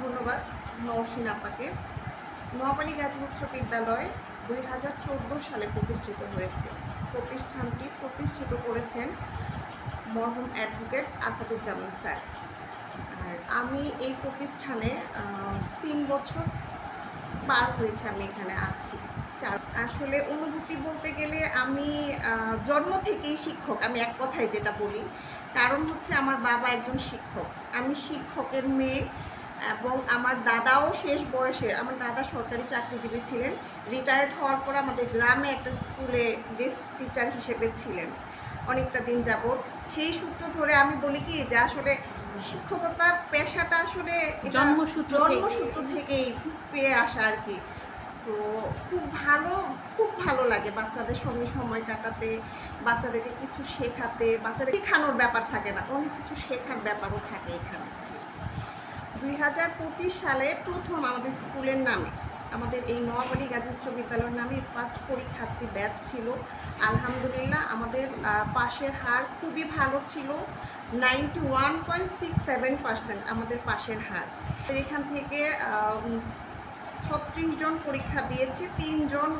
ধন্যবাদ নরসিন আপাকে। নোয়াপালি গাজী উচ্চ বিদ্যালয় দুই হাজার চোদ্দ সালে প্রতিষ্ঠিত হয়েছে। প্রতিষ্ঠানটি প্রতিষ্ঠিত করেছেন মরহুম অ্যাডভোকেট আসাদুজ্জামান স্যার। আর আমি এই প্রতিষ্ঠানে তিন বছর পার হয়েছে আমি এখানে আছি। চার, আসলে অনুভূতি বলতে গেলে আমি জন্ম থেকেই শিক্ষক, আমি এক কথায় যেটা বলি। কারণ হচ্ছে আমার বাবা একজন শিক্ষক। আমি শিক্ষকের মেয়ে এবং আমার দাদাও শেষ বয়সে আমার দাদা সরকারি চাকরিজীবী ছিলেন রিটায়ার্ড হওয়ার পর আমাদের গ্রামে একটা স্কুলে গেস্ট টিচার হিসেবে ছিলেন অনেকটা দিন যাবৎ। সেই সূত্র ধরে আমি বলি কি যে আসলে শিক্ষকতার পেশাটা আসলে জন্মসূত্র জন্মসূত্র থেকেই পেয়ে আসা আর কি। তো খুব ভালো খুব ভালো লাগে বাচ্চাদের সঙ্গে সময় কাটাতে বাচ্চাদেরকে কিছু শেখাতে বাচ্চাদের শেখানোর ব্যাপার থাকে না অনেক কিছু শেখার ব্যাপারও থাকে এখানে। দুই হাজার পঁচিশ সালে প্রথম আমাদের স্কুলের নামে, আমাদের এই নোয়াবাড়ি গাজী উচ্চ বিদ্যালয়ের নামে ফার্স্ট পরীক্ষার্থী ব্যাচ ছিল। আলহামদুলিল্লাহ আমাদের পাশের হার খুবই ভালো ছিল। Ninety one point six seven percent আমাদের পাশের হার। এখান থেকে ছত্রিশ জন পরীক্ষা দিয়েছে তিনজন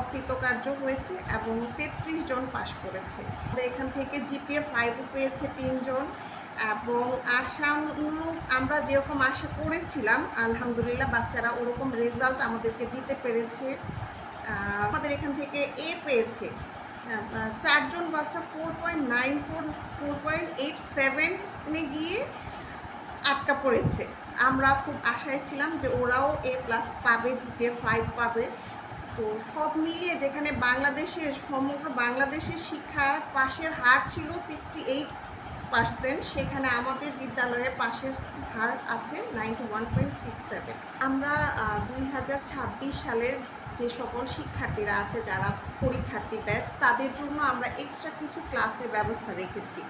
অকৃতকার্য হয়েছে এবং তেত্রিশ জন পাশ করেছে। এখান থেকে জিপিএ ফাইভ পেয়েছে তিনজন এবং আশানুরূপ আমরা যেরকম আশা করেছিলাম, আলহামদুলিল্লাহ বাচ্চারা ওরকম রেজাল্ট আমাদেরকে দিতে পেরেছে। আমাদের এখান থেকে এ পেয়েছে। চারজন বাচ্চা four point nine four four point eight সেভেনে গিয়ে আটকা পড়েছে। আমরা খুব আশায় ছিলাম যে ওরাও এ প্লাস পাবে জিপে ফাইভ পাবে। তো সব মিলিয়ে যেখানে বাংলাদেশের, সমগ্র বাংলাদেশের শিক্ষা পাশের হার ছিল সিক্সটি এইট পার্সেন্ট সেখানে আমাদের বিদ্যালয়ের পাশের হার আছে ninety one point six seven আমরা দুই হাজার ছাব্বিশ সালের যে সকল শিক্ষার্থীরা আছে, যারা পরীক্ষার্থী ব্যাচ তাদের জন্য আমরা এক্সট্রা কিছু ক্লাসের ব্যবস্থা রেখেছি।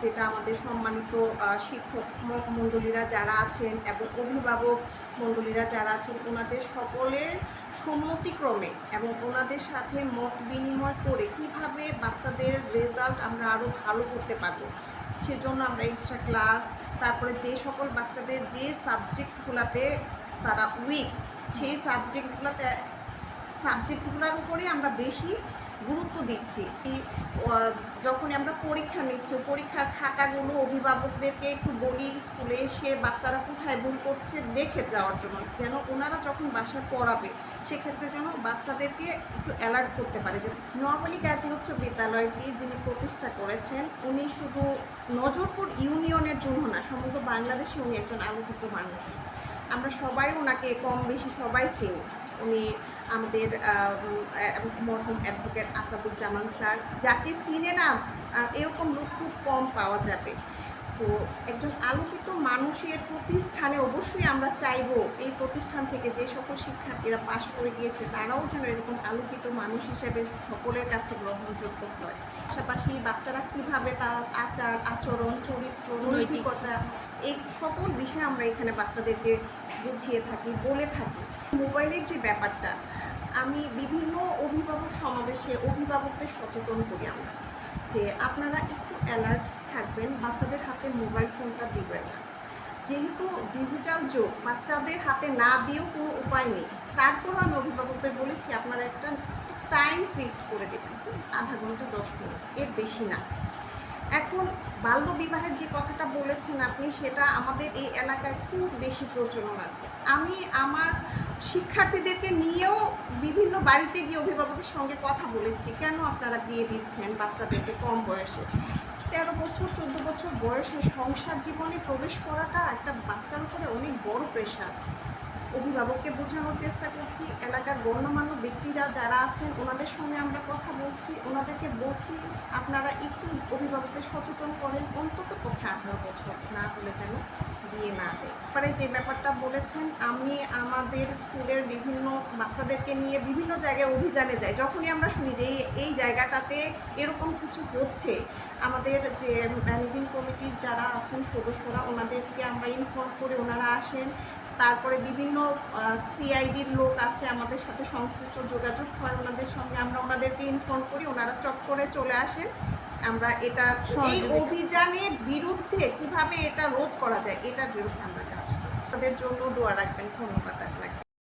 যেটা আমাদের সম্মানিত শিক্ষক মণ্ডলীরা যারা আছেন এবং অভিভাবক মণ্ডলীরা যারা আছেন, ওনাদের সকলের সম্মতিক্রমে এবং ওনাদের সাথে মত বিনিময় করে কীভাবে বাচ্চাদের রেজাল্ট আমরা আরও ভালো করতে পারব, সেজন্য আমরা এক্সট্রা ক্লাস তারপরে যে সকল বাচ্চাদের যে সাবজেক্টগুলোতে তারা উইক সেই সাবজেক্টগুলোতে সাবজেক্টগুলোর উপরেই আমরা বেশি গুরুত্ব দিচ্ছি। যখনই আমরা পরীক্ষা নিচ্ছি, পরীক্ষার খাতাগুলো অভিভাবকদেরকে একটু বলি, স্কুলে এসে বাচ্চারা কোথায় ভুল করছে দেখে যাওয়ার জন্য। যেন ওনারা যখন বাসায় পড়াবে, সেক্ষেত্রে যেন বাচ্চাদেরকে একটু অ্যালার্ট করতে পারে যে নর্মালি গাজী উচ্চ বিদ্যালয়টি যিনি প্রতিষ্ঠা করেছেন, উনি শুধু নজরপুর ইউনিয়নের জন্য না, সমগ্র বাংলাদেশে উনি একজন আলোকিত মানুষ। আমরা সবাই ওনাকে কম বেশি সবাই চিনি। উনি আমাদের মরহুম অ্যাডভোকেট আসাদুজ্জামান স্যার। যাকে চিনে না এরকম লোক খুব কম পাওয়া যাবে। তো একজন আলোকিত মানুষের প্রতিষ্ঠানে অবশ্যই আমরা চাইব এই প্রতিষ্ঠান থেকে যে সকল শিক্ষার্থীরা পাশ করে গিয়েছে তারাও যেন এরকম আলোকিত মানুষ হিসেবে সকলের কাছে গ্রহণযোগ্য হয়। পাশাপাশি বাচ্চারা কীভাবে তার আচার আচরণ চরিত্র নৈতিকতা এই সকল বিষয়ে আমরা এখানে বাচ্চাদেরকে বুঝিয়ে থাকি, বলে থাকি। মোবাইলের যে ব্যাপারটা, আমি বিভিন্ন অভিভাবক সমাবেশে অভিভাবকদের সচেতন করি আমরা যে আপনারা একটু অ্যালার্ট থাকবেন, বাচ্চাদের হাতে মোবাইল ফোনটা দিবেন না। যেহেতু ডিজিটাল যুগ, বাচ্চাদের হাতে না দিয়েও কোনো উপায় নেই। তারপরও আমি অভিভাবকদের বলেছি, আপনারা একটা টাইম ফিক্সড করে দেবেন, আধা ঘণ্টা, দশ মিনিট, এর বেশি না। এখন বাল্য বিবাহের যে কথাটা বলেছেন আপনি, সেটা আমাদের এই এলাকায় খুব বেশি প্রচলন আছে। আমি আমার শিক্ষার্থীদেরকে নিয়েও বিভিন্ন বাড়িতে গিয়ে অভিভাবকের সঙ্গে কথা বলেছি। কেন আপনারা বিয়ে দিচ্ছেন বাচ্চাদেরকে কম বয়সে? তেরো বছর, চোদ্দ বছর বয়সে সংসার জীবনে প্রবেশ করাটা একটা বাচ্চার উপরে অনেক বড় প্রেশার অভিভাবককে বোঝানোর চেষ্টা করছি। এলাকার গণ্যমান্য ব্যক্তিরা যারা আছেন, ওনাদের সঙ্গে আমরা কথা বলছি, ওনাদেরকে বলছি, আপনারা একটু অভিভাবকদের সচেতন করেন, অন্তত পক্ষে আঠারো বছর না হলে যেন বিয়ে না দেয়। পরে যে ব্যাপারটা বলেছেন, আমি আমাদের স্কুলের বিভিন্ন বাচ্চাদেরকে নিয়ে বিভিন্ন জায়গায় অভিযানে যাই। যখনই আমরা শুনি যে এই জায়গাটাতে এরকম কিছু হচ্ছে, আমাদের যে ম্যানেজিং কমিটির যারা আছেন সদস্যরা, ওনাদেরকে আমরা ইনফর্ম করে ওনারা আসেন। তারপরে বিভিন্ন সিআইডির লোক আছে আমাদের সাথে সংশ্লিষ্ট যোগাযোগ হয় ওনাদের সঙ্গে আমরা ওনাদেরকে ইনফর্ম করি ওনারা চট করে চলে আসেন। আমরা এটা এই অভিযানের বিরুদ্ধে কীভাবে এটা রোধ করা যায় এটার বিরুদ্ধে আমরা কাজ করি। তাদের জন্য দোয়া রাখবেন ধন্যবাদ